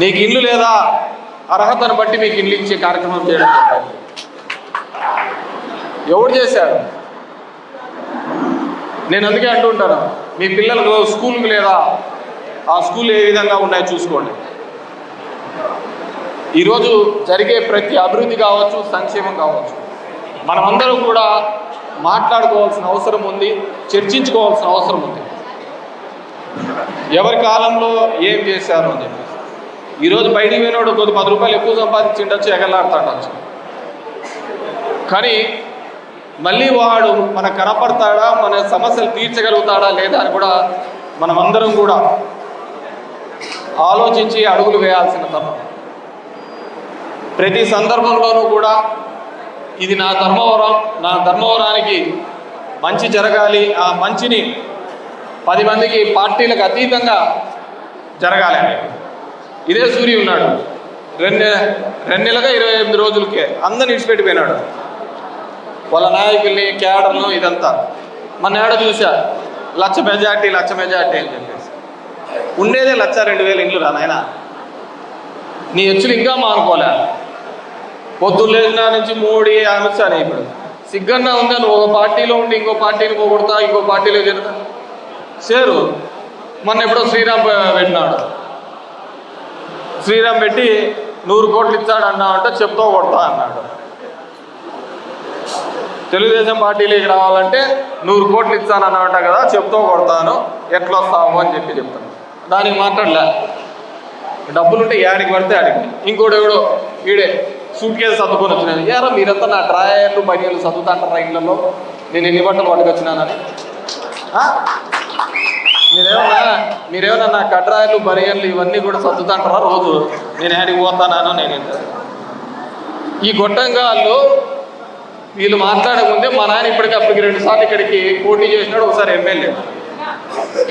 నీకు ఇల్లు లేదా? అర్హతను బట్టి మీకు ఇల్లు ఇచ్చే కార్యక్రమం చేయడం జరిగింది. ఎవడు చేశారు నేను అందుకే అంటుంటాను మీ పిల్లలకు స్కూల్కి లేదా? ఆ స్కూల్ ఏ విధంగా ఉన్నాయో చూసుకోండి. ఈరోజు జరిగే ప్రతి అభివృద్ధి కావచ్చు సంక్షేమం కావచ్చు మనమందరం కూడా మాట్లాడుకోవాల్సిన అవసరం ఉంది చర్చించుకోవాల్సిన అవసరం ఉంది. ఎవరి కాలంలో ఏం చేశారు అని చెప్పేసి. ఈరోజు బయటికి పోయినోడు కొద్ది పది రూపాయలు ఎక్కువ సంపాదించిండొచ్చు ఎగలాడుతాడచ్చు. కానీ మళ్ళీ వాడు మనకు కనపడతాడా మన సమస్యలు తీర్చగలుగుతాడా లేదా అని కూడా మనమందరం కూడా ఆలోచించి అడుగులు వేయాల్సిన తప్ప. ప్రతి సందర్భంలోనూ కూడా ఇది నా ధర్మవరం నా ధర్మవరానికి మంచి జరగాలి ఆ మంచిని పది మందికి పార్టీలకు అతీతంగా జరగాలి ఇదే సూర్య ఉన్నాడు. రెండు రెండు నెలలుగా ఇరవై ఎనిమిది రోజులకే అందరిని విడిచిపెట్టిపోయినాడు వాళ్ళ నాయకుల్ని క్యాడర్ను ఇదంతా. మన ఏడ చూసా లక్ష మెజార్టీ లక్ష మెజార్టీ అని చెప్పేసి. ఉండేదే లక్ష రెండు వేల ఇండ్లు రా నాయన. నీ హెచ్చులు ఇంకా మానుకోలే. పొద్దున్న నుంచి మోడీ అమిత్ ఇప్పుడు. సిగ్గన్నా ఉందా? నువ్వు ఒక పార్టీలో ఉండి ఇంకో పార్టీని పోగొడతా ఇంకో పార్టీలో చేరుతా. చేరు. మొన్న ఎప్పుడో శ్రీరామ్ పెట్టినాడు. శ్రీరామ్ పెట్టి నూరు కోట్లు ఇచ్చాడు అన్నామంటే చెప్తూ కొడతా అన్నాడు. తెలుగుదేశం పార్టీలోకి రావాలంటే నూరు కోట్లు ఇస్తాను అన్నమాట కదా చెప్తూ కొడతాను. ఎట్లా వస్తావు అని చెప్పి చెప్తాను. దానికి మాట్లాడలే. డబ్బులుంటే యాడికి పడితే ఆడికి ఇంకోటి ఎవడో ఈడే సూట్ కేసు సర్దుకొని వచ్చినాను ఏరా మీరంతా నా డ్రాయర్లు బనియలు చదువుతాంటారా ఇళ్ళలో నేను ఎన్ని బట్టలు పట్టుకొచ్చినానని? మీరేమన్నా మీరేమన్నా నా కట్రాయలు బనియన్లు ఇవన్నీ కూడా సర్దుతంటారా రోజు? నేను యాడికి పోతానానో నేను ఈ గొట్టంగాళ్ళు వీళ్ళు మాట్లాడకముందే మా నాయన ఇప్పటికి అప్పటికి రెండు సార్లు ఇక్కడికి పోటీ చేసినాడు ఒకసారి ఎమ్మెల్యే.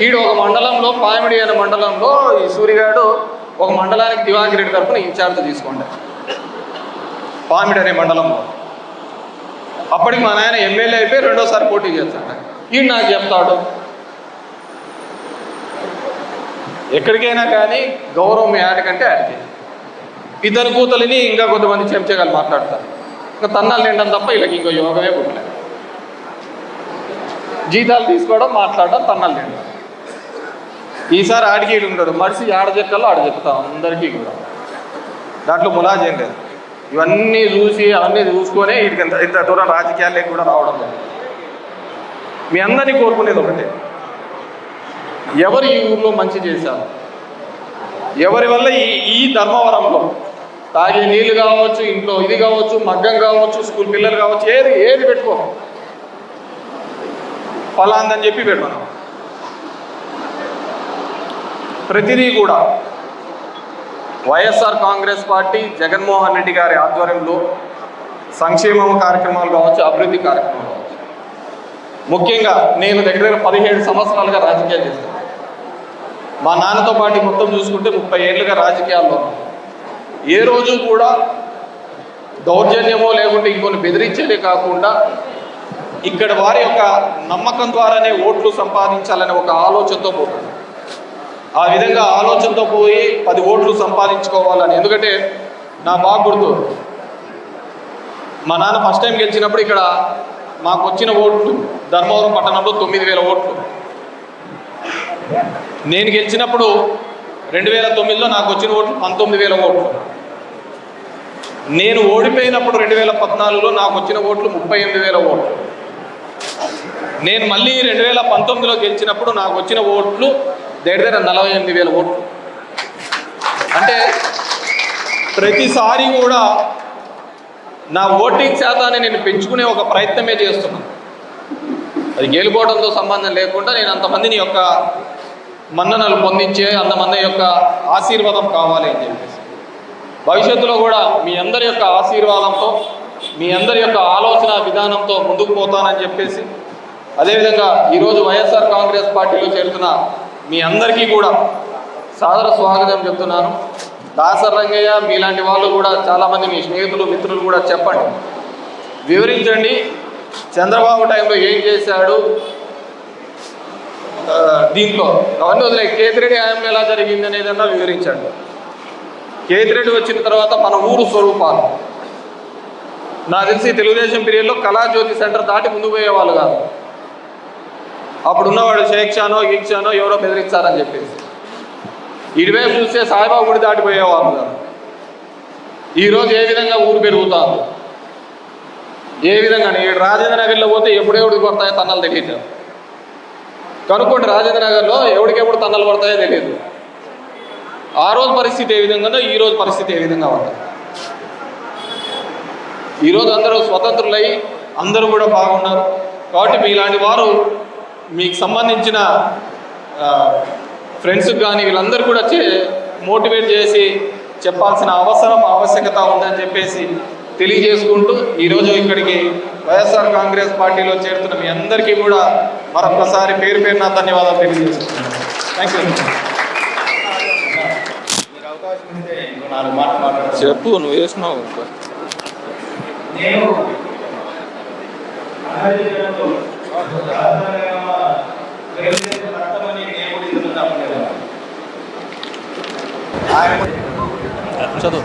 ఈడు ఒక మండలంలో పామిడి అనే మండలంలో ఈ సూరిగాడు ఒక మండలానికి దివాకర్ రెడ్డి తరఫున ఇన్ఛార్జ్ తీసుకోండి పామిడి అనే మండలంలో. అప్పటికి మా నాయన ఎమ్మెల్యే అయిపోయి రెండోసారి పోటీ చేస్తాడు. ఈడు నాకు చెప్తాడు ఎక్కడికైనా కానీ గౌరవం ఆడికంటే ఆడికి ఇద్దరు కూతలిని ఇంకా కొంతమంది చెంచగాలు మాట్లాడతారు. ఇంకా తన్నాలు నిండడం తప్ప వీళ్ళకి ఇంకో యోగమే పుట్టలేదు. జీతాలు తీసుకోవడం మాట్లాడడం తన్నాలు నిండడం ఈసారి ఆడికి ఉంటాడు మనిషి ఆడ చెక్కల్లో ఆడ చెప్తాం అందరికీ కూడా. దాంట్లో ములాజేం లేదు. ఇవన్నీ చూసి అవన్నీ చూసుకొనే వీటికి ఇంత ఇంత దూరం రాజకీయాలకి కూడా రావడం లేదు. మీ అందరినీ కోరుకునేది ఒకటే. ఎవరు ఈ ఊర్లో మంచి చేశారు? ఎవరి వల్ల ఈ ఈ ధర్మవరంలో తాగే నీళ్ళు కావచ్చు ఇంట్లో ఇది కావచ్చు మగ్గం కావచ్చు స్కూల్ పిల్లలు కావచ్చు ఏది ఏది పెట్టుకో. ఫలాందని చెప్పి పెట్టుకున్నాం ప్రతిదీ కూడా వైఎస్ఆర్ కాంగ్రెస్ పార్టీ జగన్మోహన్ రెడ్డి గారి ఆధ్వర్యంలో సంక్షేమ కార్యక్రమాలు కావచ్చు అభివృద్ధి కార్యక్రమాలు కావచ్చు. ముఖ్యంగా నేను దగ్గర దగ్గర పదిహేడు సంవత్సరాలుగా రాజకీయాలు చేస్తాను. మా నాన్నతో పాటు మొత్తం చూసుకుంటే ముప్పై ఏళ్ళుగా రాజకీయాల్లో ఏ రోజు కూడా దౌర్జన్యమో లేకుంటే ఇంకొన్ని బెదిరించేదే కాకుండా ఇక్కడ వారి యొక్క నమ్మకం ద్వారానే ఓట్లు సంపాదించాలనే ఒక ఆలోచనతో పోతాను ఆ విధంగా ఆలోచనతో పోయి పది ఓట్లు సంపాదించుకోవాలని. ఎందుకంటే నా బాగా గుర్తు మా నాన్న ఫస్ట్ టైం గెలిచినప్పుడు ఇక్కడ మాకు వచ్చిన ఓట్లు ధర్మవరం పట్టణంలో తొమ్మిది వేల ఓట్లు. నేను గెలిచినప్పుడు రెండు వేల తొమ్మిదిలో నాకు వచ్చిన ఓట్లు పంతొమ్మిది వేల ఓట్లు. నేను ఓడిపోయినప్పుడు రెండు వేల పద్నాలుగులో నాకు వచ్చిన ఓట్లు ముప్పై ఎనిమిది వేల ఓట్లు. నేను మళ్ళీ రెండు వేల పంతొమ్మిదిలో గెలిచినప్పుడు నాకు వచ్చిన ఓట్లు దగ్గర దగ్గర నలభై ఎనిమిది వేల ఓట్లు. అంటే ప్రతిసారి కూడా నా ఓటింగ్ శాతాన్ని నేను పెంచుకునే ఒక ప్రయత్నమే చేస్తున్నాను. అది గెలుపోవడంతో సంబంధం లేకుండా నేను అంతమందిని యొక్క మన్ననలు పొందించే అంతమంది యొక్క ఆశీర్వాదం కావాలి అని చెప్పేసి. భవిష్యత్తులో కూడా మీ అందరి యొక్క ఆశీర్వాదంతో మీ అందరి యొక్క ఆలోచన విధానంతో ముందుకు పోతానని చెప్పేసి. అదేవిధంగా ఈరోజు వైఎస్ఆర్ కాంగ్రెస్ పార్టీలో చేరుతున్న మీ అందరికీ కూడా సాదర స్వాగతం చెప్తున్నాను. దాసర్ రంగయ్య మీలాంటి వాళ్ళు కూడా చాలామంది మీ స్నేహితులు మిత్రులు కూడా చెప్పండి. వివరించండి. చంద్రబాబు టైంలో ఏం చేశాడు? దీంట్లో. అవన్నీ వదిలే కేతిరెడ్డి హయాంలో ఎలా జరిగింది అనేది అన్న వివరించండి. కేతిరెడ్డి వచ్చిన తర్వాత మన ఊరు స్వరూపాలు. నాకు తెలిసి తెలుగుదేశం పీరియడ్లో కళాజ్యోతి సెంటర్ దాటి ముందు పోయేవాళ్ళు కాదు. అప్పుడు ఉన్నవాడు షేక్ షానో ఎవరో బెదిరిస్తారని చెప్పేసి. ఇటువైపు చూస్తే సాయిబాబు గుడి దాటిపోయేవాళ్ళు కాదు. ఈరోజు ఏ విధంగా ఊరు పెరుగుతారు ఏ విధంగా రాజేంద్ర నగర్లో పోతే ఎప్పుడెప్పుడు పడతాయో తన్నలు తెలియదు కనుక్కోండి రాజేంద్ర నగర్లో ఎవడికెప్పుడు తండలు పడతాయో తెలియదు ఆ రోజు పరిస్థితి ఏ విధంగా ఉందో ఈ రోజు పరిస్థితి ఏ విధంగా ఉంది. ఈరోజు అందరూ స్వతంత్రులై అందరూ కూడా బాగున్నారు. కాబట్టి మీలాంటి వారు మీకు సంబంధించిన ఫ్రెండ్స్కి కానీ వీళ్ళందరూ కూడా చే మోటివేట్ చేసి చెప్పాల్సిన అవసరం ఆవశ్యకత ఉందని చెప్పేసి తెలియజేసుకుంటూ ఈరోజు ఇక్కడికి వైఎస్ఆర్ కాంగ్రెస్ పార్టీలో చేరుతున్న మీ అందరికీ కూడా మరొకసారి పేరు పేరున ధన్యవాదాలు తెలియజేస్తున్నాను. థ్యాంక్ యూ మీరు అవకాశం ఇస్తే ఇంకో నాలుగు మాటలు మాట్లాడతాను. చెప్పు నువ్వు వేసినావు చదువు.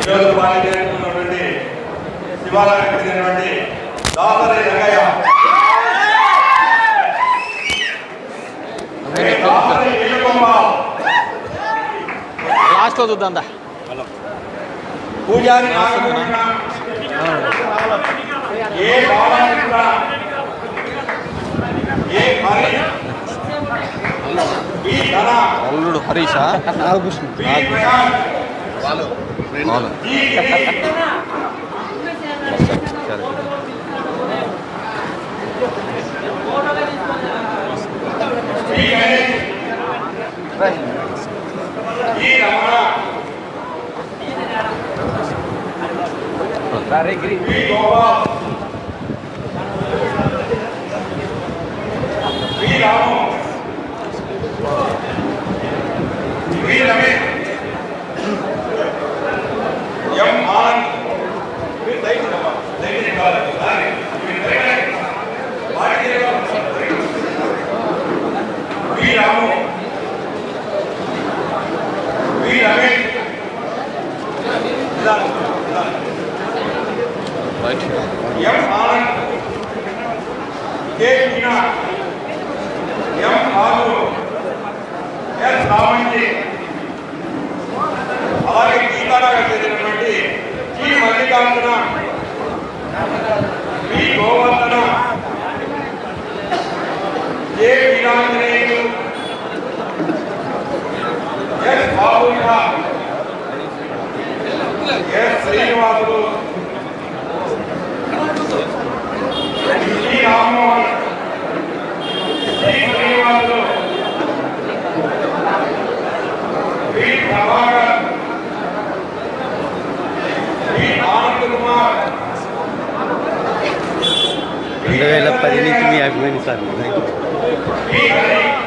ఈరోజు పాల్గొన్నటువంటి శివాలయానికి చెందినటువంటి దాసరి రంగయ్య ఏ దాసరి నీలకొంబాల్ లాస్ట్లో చూద్దాం దా పూజారి నాగభూషణ, ఏ అల్లుడు హరీషా? ఈ ప్రకాష్ ఈ గిరి, ఈ గణేష్ ఈ రమణ ఈ గోపాల్ ఈ అలాగే గీతానగర్ చెందినటువంటి G Mallikarjuna B Govardhana A Veeranjaneyulu S Babulla S Srinivasulu రెండు వేల పది నుంచి